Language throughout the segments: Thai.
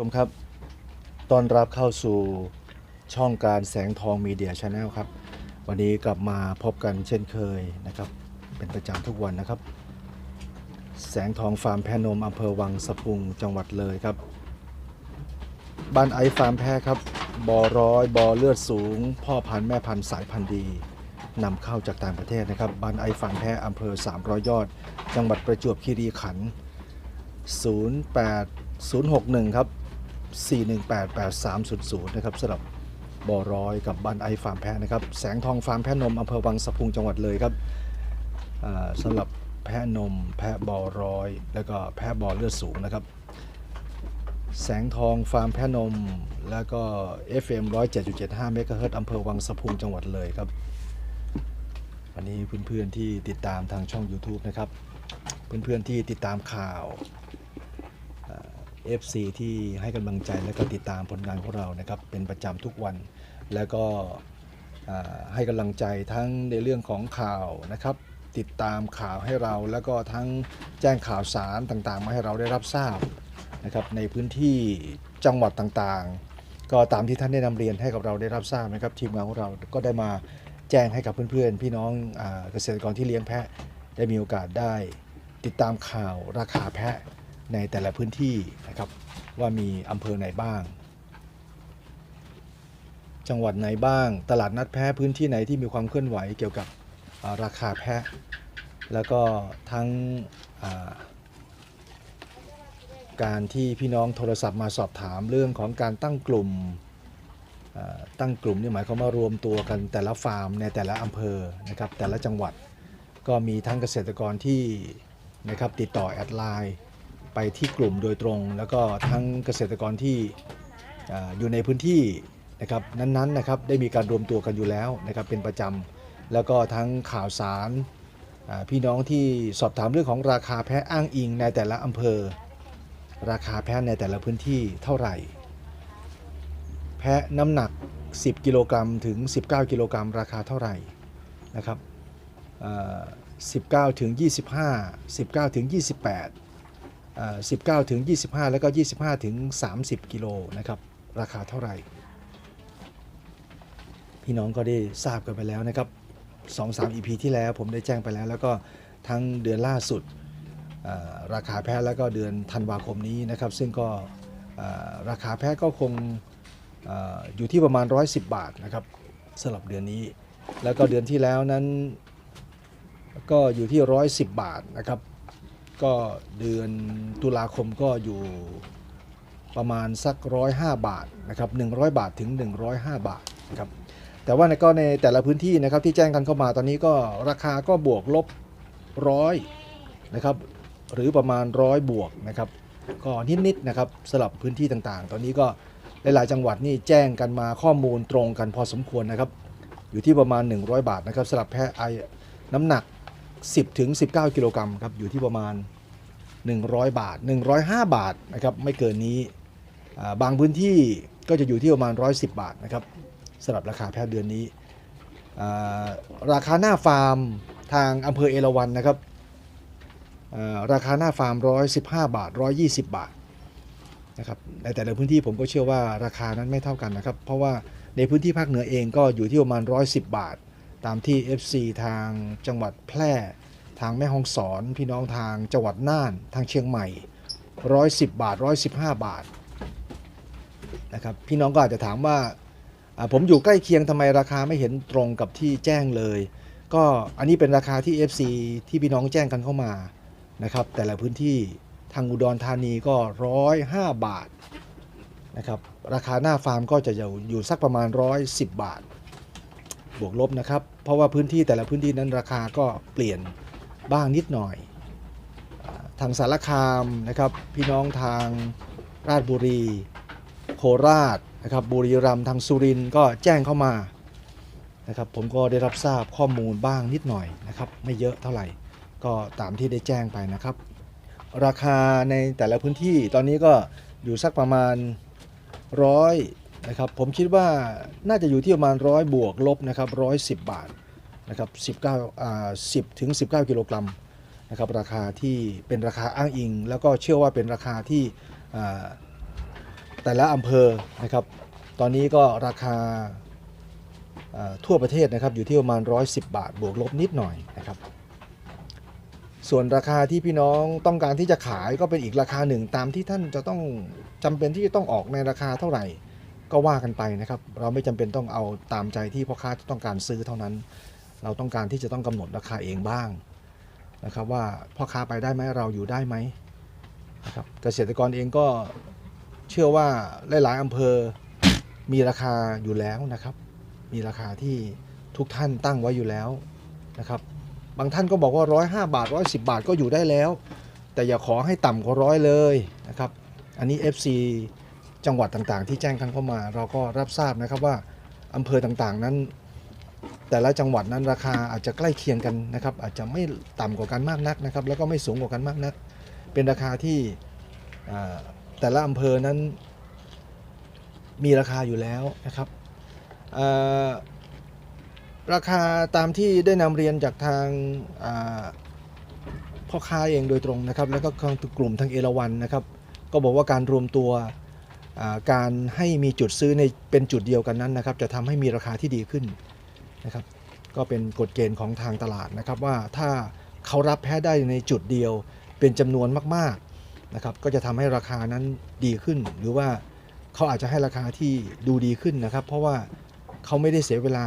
ชมครับต้อนรับเข้าสู่ช่องการแสงทองมีเดียชาแนลครับ วันนี้กลับมาพบกันเช่นเคยนะครับ เป็นประจำทุกวันนะครับ แสงทองฟาร์มแพนมอำเภอวังสะพุงจังหวัดเลยครับ บ้านไอฟาร์มแพครับบอร้อยบอเลือดสูง พ่อพันธุ์แม่พันธุ์สายพันธุ์ดีนำเข้าจากต่างประเทศนะครับ บ้านไอฟาร์มแพอำเภอ 300 ยอด จังหวัดประจวบคีรีขันธ์08061 ครับ 4188300 นะครับสำหรับบอร้อยกับบ้านไอฟาร์มแพะนะครับ แสงทองฟาร์มแพะนมอำเภอวังสะพุงจังหวัดเลยครับสำหรับแพะนม แพะบอร้อย แล้วก็แพะบอเลือดสูงนะครับ แสงทองฟาร์มแพะนม แล้วก็ FM 107.75เมกะเฮิรตอำเภอวังสะพุงจังหวัดเลยครับวันนี้เพื่อนๆที่ติดตามทางช่อง YouTube นะครับ เพื่อนๆที่ติดตามข่าว FC ที่ให้กำลังใจและก็ติดตามผลงานของเรานะครับเป็นประจำทุกวัน แล้วก็ให้กำลังใจทั้งในเรื่องของข่าวนะครับติดตามข่าวให้เราแล้วก็ทั้งแจ้งข่าวสารต่างๆ มาให้เราได้รับทราบนะครับในพื้นที่จังหวัดต่างๆ ก็ตามที่ท่านได้นำเรียนให้กับเราได้รับทราบนะครับทีมงานของเราก็ได้มาแจ้งให้กับเพื่อนๆ พี่น้องเกษตรกรที่เลี้ยงแพะได้มีโอกาสได้ ติดตามข่าวราคาแพะ ในแต่ละพื้นที่นะครับ ว่ามีอำเภอไหนบ้าง จังหวัดไหนบ้าง ตลาดนัดแพะพื้นที่ไหนที่มีความเคลื่อนไหวเกี่ยวกับราคาแพะ แล้วก็ทั้งการที่พี่น้องโทรศัพท์มาสอบถามเรื่องของการตั้งกลุ่มตั้งกลุ่มนี่หมายความว่ารวมตัวกันแต่ละฟาร์มในแต่ละอำเภอนะครับแต่ละจังหวัดก็มีทั้งเกษตรกรที่นะครับติดต่อแอดไลน์ ไปที่กลุ่มโดยตรง แล้วก็ทั้งเกษตรกรที่ออยู่ในพื้นที่นะครับนั้นๆนะครับได้มีการรวมตัวกันอยู่แล้วนะครับเป็นประจำแล้วก็ทั้งข่าวสารพี่น้องที่สอบถามเรื่องของราคาแพะอ้างอิงในแต่ละอำเภอ ราคาแพะในแต่ละพื้นที่เท่าไหร่ แพะน้ำหนัก 10 กิโลกรัมถึง 19 กิโลกรัมราคาเท่าไหร่นะครับ19ถึง25 19ถึง28 19ถึง25 แล้วก็ 25ถึง30 กิโลนะครับ ราคาเท่าไหร่ พี่น้องก็ได้ทราบกันไปแล้วนะครับ 2-3 EP ที่แล้วผมได้แจ้งไปแล้ว แล้วก็ทั้งเดือนล่าสุดราคาแพะแล้วก็เดือนธันวาคมนี้นะครับ ซึ่งก็ราคาแพะก็คงออยู่ที่ประมาณ 110 บาทนะครับสำหรับเดือนนี้ แล้วก็เดือนที่แล้วนั้นก็อยู่ที่ 110 บาทนะครับ ก็เดือนตุลาคมก็อยู่ประมาณสัก105บาทนะครับ100 บาทถึง 105 บาทนะครับแต่ว่าในก็ในแต่ละพื้นที่นะครับที่แจ้งกันเข้ามาตอนนี้ก็ราคาก็บวกลบร้อยนะครับหรือประมาณร้อยบวกนะครับก็นิดๆนะครับสลับพื้นที่ต่างๆ ตอนนี้ก็หลายๆจังหวัดนี่แจ้งกันมาข้อมูลตรงกันพอสมควรนะครับ อยู่ที่ประมาณ 100 บาทนะครับสำหรับแพะไอน้ำหนัก 10ถึง19 กิโลกรัมครับอยู่ที่ประมาณ 100 บาท 105 บาทนะครับไม่เกินนี้บางพื้นที่ก็จะอยู่ที่ประมาณ 110 บาทนะครับสำหรับราคาแพะเดือนนี้ ราคาหน้าฟาร์มทางอำเภอเอราวัณนะครับราคาหน้าฟาร์ม 115 บาท 120 บาทนะครับในแต่ละพื้นที่ผมก็เชื่อว่าราคานั้นไม่เท่ากันนะครับ เพราะว่าในพื้นที่ภาคเหนือเองก็อยู่ที่ประมาณ 110 บาท ตามที่ FC ทางจังหวัดแพร่ ทางแม่ฮ่องสอน พี่น้องทางจังหวัดน่าน ทางเชียงใหม่ 110 บาท 115 บาทนะครับพี่น้องก็อาจจะถามว่าผมอยู่ใกล้เคียงทำไมราคาไม่เห็นตรงกับที่แจ้งเลย ก็อันนี้เป็นราคาที่ FC ที่พี่น้องแจ้งกันเข้ามานะครับแต่ละพื้นที่ทางอุดรธานีก็ 105 บาทนะครับราคาหน้าฟาร์มก็จะอยู่อยู่สักประมาณ 110 บาท บวกลบนะครับ เพราะว่าพื้นที่แต่ละพื้นที่นั้นราคาก็เปลี่ยนบ้างนิดหน่อย ทางสารคามนะครับ พี่น้องทางราชบุรี โคราชนะครับบุรีรัมย์ทางสุรินทร์ก็แจ้งเข้ามานะครับ ผมก็ได้รับทราบข้อมูลบ้างนิดหน่อยนะครับ ไม่เยอะเท่าไหร่ ก็ตามที่ได้แจ้งไปนะครับ ราคาในแต่ละพื้นที่ตอนนี้ก็อยู่สักประมาณร้อย นะครับผมคิดว่าน่าจะอยู่ที่ประมาณร้อยบวกลบนะครับร้อยสิบบาทนะครับสิบเก้าอ่าสิบถึงสิบเก้ากิโลกรัมนะครับราคาที่เป็นราคาอ้างอิง แล้วก็เชื่อว่าเป็นราคาที่แต่ละอำเภอนะครับตอนนี้ก็ราคาทั่วประเทศนะครับอยู่ที่ประมาณ 110 บาท บวกลบนิดหน่อยนะครับ ส่วนราคาที่พี่น้องต้องการที่จะขายก็เป็นอีกราคาหนึ่งตามที่ท่านจะต้องจำเป็นที่จะต้องออกในราคาเท่าไหร่ ก็ว่ากันไปนะครับ เราไม่จำเป็นต้องเอาตามใจที่พ่อค้าต้องการซื้อเท่านั้น เราต้องการที่จะต้องกำหนดราคาเองบ้างนะครับว่าพ่อค้าไปได้ไหมเราอยู่ได้ไหมนะครับเกษตรกรเองก็เชื่อว่าหลายๆอำเภอมีราคาอยู่แล้วนะครับ มีราคาที่ทุกท่านตั้งไว้อยู่แล้วนะครับ บางท่านก็บอกว่าร้อยห้าบาทร้อยสิบาทก็อยู่ได้แล้ว แต่อย่าขอให้ต่ำกว่าร้อยเลยนะครับ อันนี้ FC จังหวัดต่างๆ ที่แจ้งกันเข้ามา เราก็รับทราบนะครับว่าอำเภอต่างๆนั้น แต่ละจังหวัดนั้นราคาอาจจะใกล้เคียงกันนะครับ อาจจะไม่ต่ำกว่ากันมากนักนะครับ แล้วก็ไม่สูงกว่ากันมากนัก เป็นราคาที่แต่ละอำเภอนั้นมีราคาอยู่แล้วนะครับราคาตามที่ได้นำเรียนจากทางพ่อค้าเองโดยตรงนะครับ แล้วก็ทางกลุ่มทางเอราวันนะครับ ก็บอกว่าการรวมตัว การให้มีจุดซื้อในเป็นจุดเดียวกันนั้นนะครับ จะทำให้มีราคาที่ดีขึ้นนะครับ ก็เป็นกฎเกณฑ์ของทางตลาดนะครับ ว่าถ้าเขารับแพ้ได้ในจุดเดียว เป็นจำนวนมากๆนะครับ ก็จะทำให้ราคานั้นดีขึ้น หรือว่าเขาอาจจะให้ราคาที่ดูดีขึ้นนะครับ เพราะว่าเขาไม่ได้เสียเวลา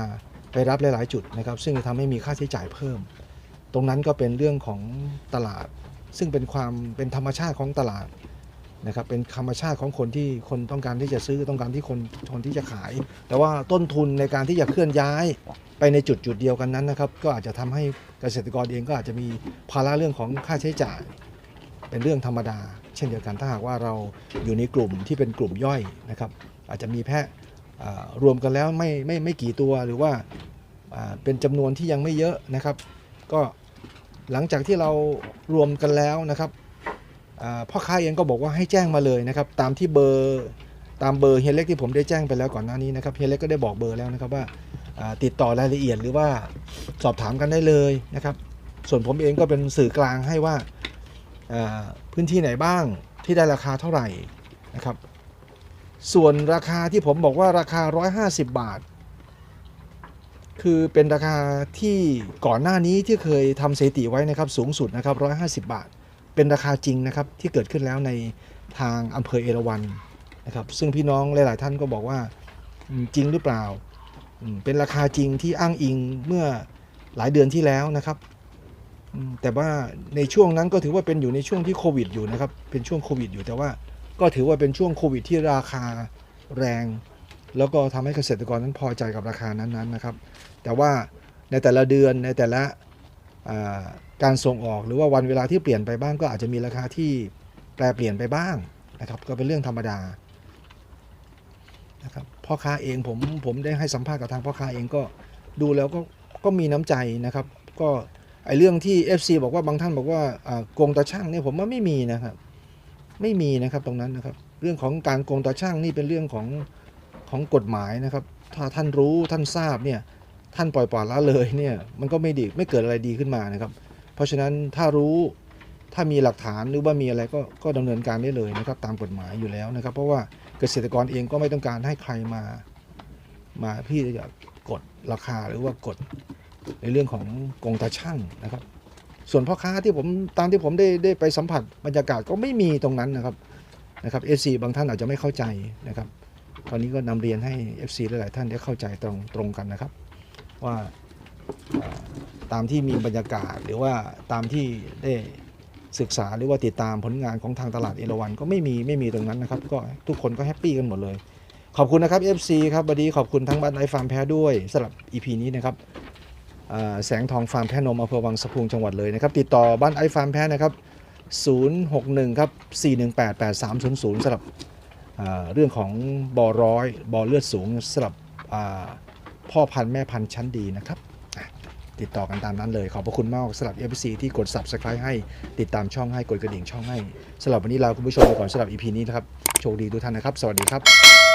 ไปรับหลาย ๆ จุดนะครับ ซึ่งจะทำให้มีค่าใช้จ่ายเพิ่ม ตรงนั้นก็เป็นเรื่องของตลาด ซึ่งเป็นความเป็นธรรมชาติของตลาด นะครับเป็นธรรมชาติของคนที่คนต้องการที่จะซื้อต้องการที่คนคนที่จะขาย แต่ว่าต้นทุนในการที่จะเคลื่อนย้ายไปในจุดจุดเดียวกันนั้นนะครับ ก็อาจจะทำให้เกษตรกรเองก็อาจจะมีภาระเรื่องของค่าใช้จ่าย เป็นเรื่องธรรมดา เช่นเดียวกันถ้าหากว่าเราอยู่ในกลุ่มที่เป็นกลุ่มย่อยนะครับ อาจจะมีแพะรวมกันแล้วไม่ไม่ไม่กี่ตัวหรือว่าเป็นจำนวนที่ยังไม่เยอะนะครับ ก็หลังจากที่เรารวมกันแล้วนะครับ พ่อค้าเองก็บอกว่าให้แจ้งมาเลยนะครับตามที่เบอร์ตามเบอร์เฮียเล็กที่ผมได้แจ้งไปแล้วก่อนหน้านี้นะครับเฮียเล็กก็ได้บอกเบอร์แล้วนะครับว่าติดต่อรายละเอียดหรือว่าสอบถามกันได้เลยนะครับ ส่วนผมเองก็เป็นสื่อกลางให้ว่าอ่าพื้นที่ไหนบ้างที่ได้ราคาเท่าไหร่นะครับ ส่วนราคาที่ผมบอกว่าราคา 150 บาท คือเป็นราคาที่ก่อนหน้านี้ที่เคยทำสถิติไว้นะครับสูงสุดนะครับ 150 บาท เป็นราคาจริงนะครับที่เกิดขึ้นแล้วในทางอำเภอเอราวัณนะครับซึ่งพี่น้องหลาย ๆ ท่านก็บอกว่าจริงหรือเปล่า เป็นราคาจริงที่อ้างอิงเมื่อหลายเดือนที่แล้วนะครับแต่ว่าในช่วงนั้นก็ถือว่าเป็นอยู่ในช่วงที่โควิดอยู่นะครับเป็นช่วงโควิดอยู่แต่ว่าก็ถือว่าเป็นช่วงโควิดที่ราคาแรง แล้วก็ทำให้เกษตรกรนั้นพอใจกับราคานั้นๆนะครับ แต่ว่าในแต่ละเดือนในแต่ละ การส่งออกหรือว่าวันเวลาที่เปลี่ยนไปบ้างก็อาจจะมีราคาที่แปรเปลี่ยนไปบ้างนะครับ ก็เป็นเรื่องธรรมดานะครับพ่อค้าเองผมผมได้ให้สัมภาษณ์กับทางพ่อค้าเองก็ดูแล้วก็ก็มีน้ำใจนะครับ ก็ไอเรื่องที่ FC บอกว่าบางท่านบอกว่าอ่าโกงตาช่างเนี่ยผมว่าไม่มีนะครับ ไม่มีนะครับตรงนั้นนะครับ เรื่องของการโกงตาช่างนี่เป็นเรื่องของของกฎหมายนะครับ ถ้าท่านรู้ท่านทราบเนี่ยท่านปล่อยปละละเลยเนี่ยมันก็ไม่ดีไม่เกิดอะไรดีขึ้นมานะครับ เพราะฉะนั้นถ้ารู้ถ้ามีหลักฐานหรือว่ามีอะไรก็ก็ดำเนินการได้เลยนะครับตามกฎหมายอยู่แล้วนะครับ เพราะว่าเกษตรกรเองก็ไม่ต้องการให้ใครมามาพี่จะกดราคาหรือว่ากดในเรื่องของกงตาช่างนะครับ ส่วนพ่อค้าที่ผมตามที่ผมได้ได้ไปสัมผัสบรรยากาศก็ไม่มีตรงนั้นนะครับนะครับ FC บางท่านอาจจะไม่เข้าใจนะครับ ตอนนี้ก็นำเรียนให้ FC หลายๆท่านได้เข้าใจตรงตรงกันนะครับ ว่า ตามที่มีบรรยากาศหรือว่าตามที่ได้ศึกษาหรือว่าติดตามผลงานของทางตลาดเอราวันก็ไม่มีไม่มีตรงนั้นนะครับ ก็ทุกคนก็แฮปปี้กันหมดเลย ขอบคุณนะครับ FC ครับวันนี้ขอบคุณทั้งบ้านไอฟาร์มแพ้ด้วยสำหรับ EP นี้นะครับแสงทองฟาร์มแพะนมอำเภอวังสะพุงจังหวัดเลยนะครับ ติดต่อบ้านไอฟาร์มแพะนะครับ 061 ครับ 418 8300สำหรับเรื่องของบ่อร้อยบ่อเลือดสูงสำหรับพ่อพันธุ์แม่พันธุ์ชั้นดีนะครับ ติดต่อกันตามนั้นเลย ขอบพระคุณมากสำหรับ f c ที่กด subscribe ให้ติดตามช่องให้กดกระดิ่งช่องให้สำหรับวันนี้ลาคุณผู้ชมไปก่อนสำหรับ EP นี้นะครับโชคดีทุกท่านนะครับ สวัสดีครับ